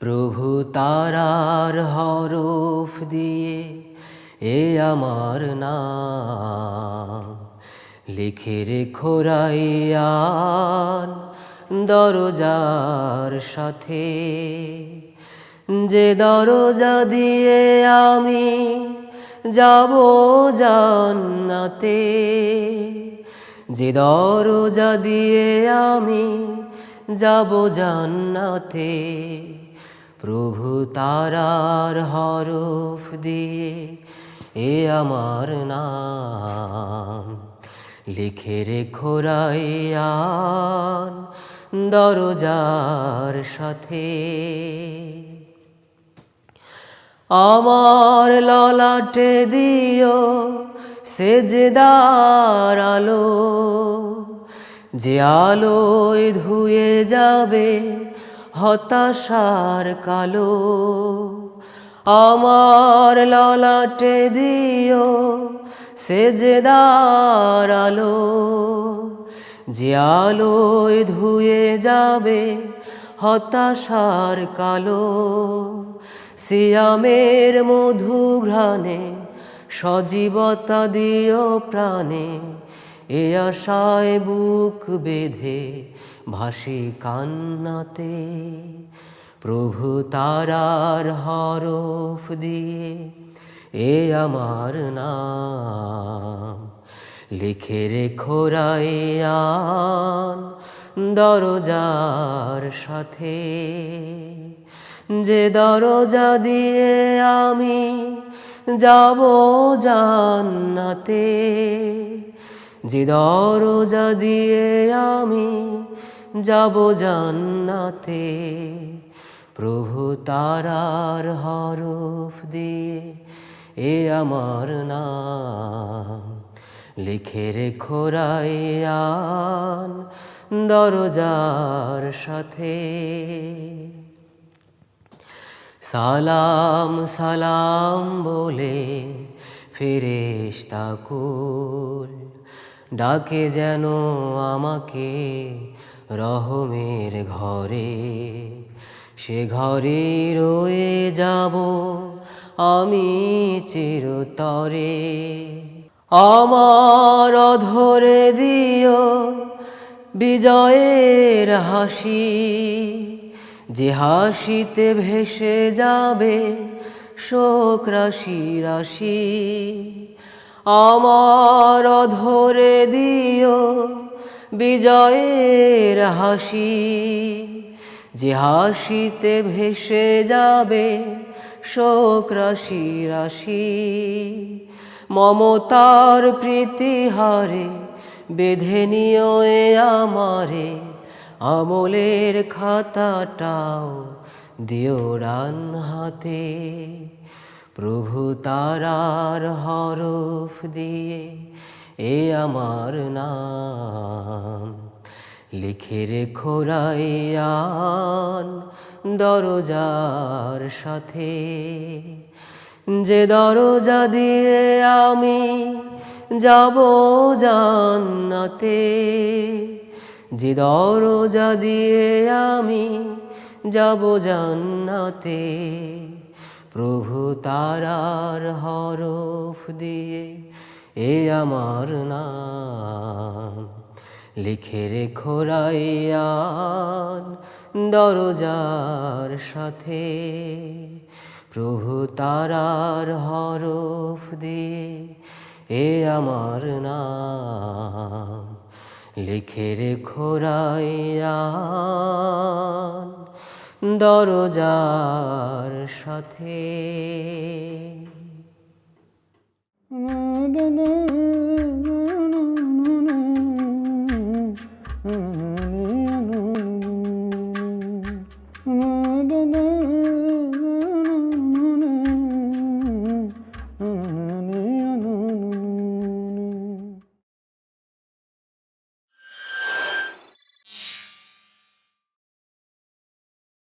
প্রভু তারার হরফ দিয়ে এ আমার নাম। লিখে রেখো রাইয়ান দরজার সাথে। যে দরজা দিয়ে আমি যাব জান্নাতে, যে দরজা দিয়ে আমি যাব জান্নাতে। প্রভু তারার হরফ দিয়ে এ আমার নাম। লিখে রেখো রাইয়ান দরজার সাথে। আমার ললাটে দিও সেজদার আলো, যে আলোয় ধুয়ে যাবে হতাশার কালো। আমার ললাটে দিও সেজদার আলো। যে আলোয় ধুয়ে যাবে হতাশার কালো। সিয়ামের মধু ঘ্রাণে সজীবতা দিও প্রাণে। এ আশায় বুক বেঁধে ভাসি কান্নাতে, প্রভু তারার হরফ দিয়ে এ আমার নাম। লিখে রেখো রাইয়ান দরজার সাথে, যে দরজা দিয়ে আমি যাব জান্নাতে, যে দরজা দিয়ে আমি যাব জান্নাতে। প্রভু তারার হরফ দিয়ে এ আমার নাম। লিখে রেখো রাইয়ান দরজার সাথে। সালাম সালাম বলে ফেরেশতা কুল ডাকে যেন আমাকে রহমের ঘরে, সে ঘরে রয়ে যাব আমি চিরতরে। আমার ধরে দিও বিজয়ের হাসি, যে হাসিতে ভেসে যাবে শোক রাশি রাশি। আমার ধরে দিও বিজয়ের হাসি, যে হাসিতে ভেসে যাবে শোক রাশি রাশি। মমতার প্রীতিহারে বেঁধে এ আমারে, আমলের খাতাটাও দিও রান হাতে। প্রভু তারার হরফ দিয়ে এ আমার নাম। লিখে রেখো রাইয়ান দরজার সাথে। যে দরজা দিয়ে আমি যাব জান্নাতে, যে দরজা দিয়ে আমি যাব জান্নাতে, প্রভু তারার হরফ দিয়ে এ আমার নাম। লিখে রেখো রাইয়ান দরজার সাথে। প্রভু তারার হরফ দিয়ে এ আমার নাম। লিখে রেখো দরজার সাথে।